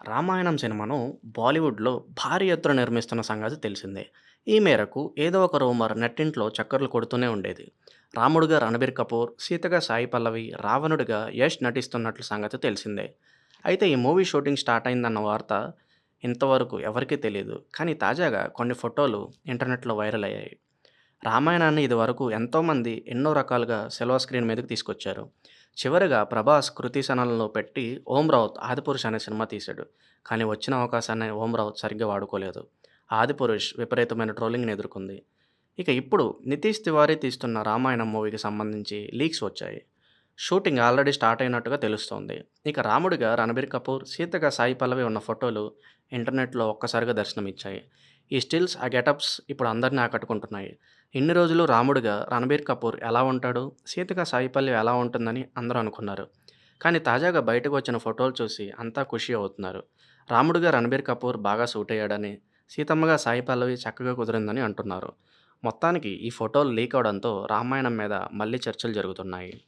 రామాయణం సినిమాను బాలీవుడ్‌లో భారీ ఎత్తున నిర్మిస్తున్న సంగతి తెలిసిందే. ఈ మేరకు ఏదో ఒక రూమర్ నెట్టింట్లో చక్కర్లు కొడుతూనే ఉండేది. రాముడుగా రణబీర్ కపూర్, సీతగా సాయి పల్లవి, రావణుడిగా యష్ నటిస్తున్నట్లు సంగతి తెలిసిందే. అయితే ఈ మూవీ షూటింగ్ స్టార్ట్ అయిందన్న వార్త ఇంతవరకు ఎవరికీ తెలియదు కానీ తాజాగా కొన్ని ఫోటోలు ఇంటర్నెట్‌లో వైరల్ అయ్యాయి. రామాయణాన్ని ఇదివరకు ఎంతోమంది ఎన్నో రకాలుగా సిల్వర్ స్క్రీన్ మీదకి తీసుకొచ్చారు. చివరిగా 'ప్రభాస్' కృతి సనలలో పెట్టి 'ఓం రావుత్ ఆదిపురుష్' అనే సినిమా తీశాడు. కానీ వచ్చిన అవకాశాన్ని ఓం రావుత్ సరిగ్గా వాడుకోలేదు. 'ఆదిపురుష్' విపరీతమైన ట్రోలింగ్‌ని ఎదుర్కొంది. ఇక ఇప్పుడు నితీష్ తివారీ తీస్తున్న 'రామాయణం' మూవీకి సంబంధించి లీక్స్ వచ్చాయి. షూటింగ్ ఆల్రెడీ స్టార్ట్ అయినట్టుగా తెలుస్తోంది. ఇక రాముడిగా రణబీర్ కపూర్, సీతగా సాయి పల్లవి ఉన్న ఫోటోలు ఇంటర్నెట్‌లో ఒక్కసారిగా దర్శనమిచ్చాయి. ఈ స్టిల్స్, ఆ గెటప్స్ ఇప్పుడు అందరిని ఆకట్టుకుంటున్నాయి. ఇన్ని రోజులు రాముడిగా రణబీర్ కపూర్ ఎలా ఉంటాడు, సీతగా సాయిపల్లి ఎలా ఉంటుందని అందరూ అనుకున్నారు. కానీ తాజాగా బయటకు వచ్చిన ఫోటోలు చూసి అంతా ఖుషి అవుతున్నారు. రాముడుగా రణబీర్ కపూర్ బాగా సూట్ అయ్యాడని, సీతమ్మగా సాయి పల్లవి చక్కగా కుదిరిందని అంటున్నారు. మొత్తానికి ఈ ఫోటోలు లీక్ అవ్వడంతో రామాయణం మీద మళ్ళీ చర్చలు జరుగుతున్నాయి.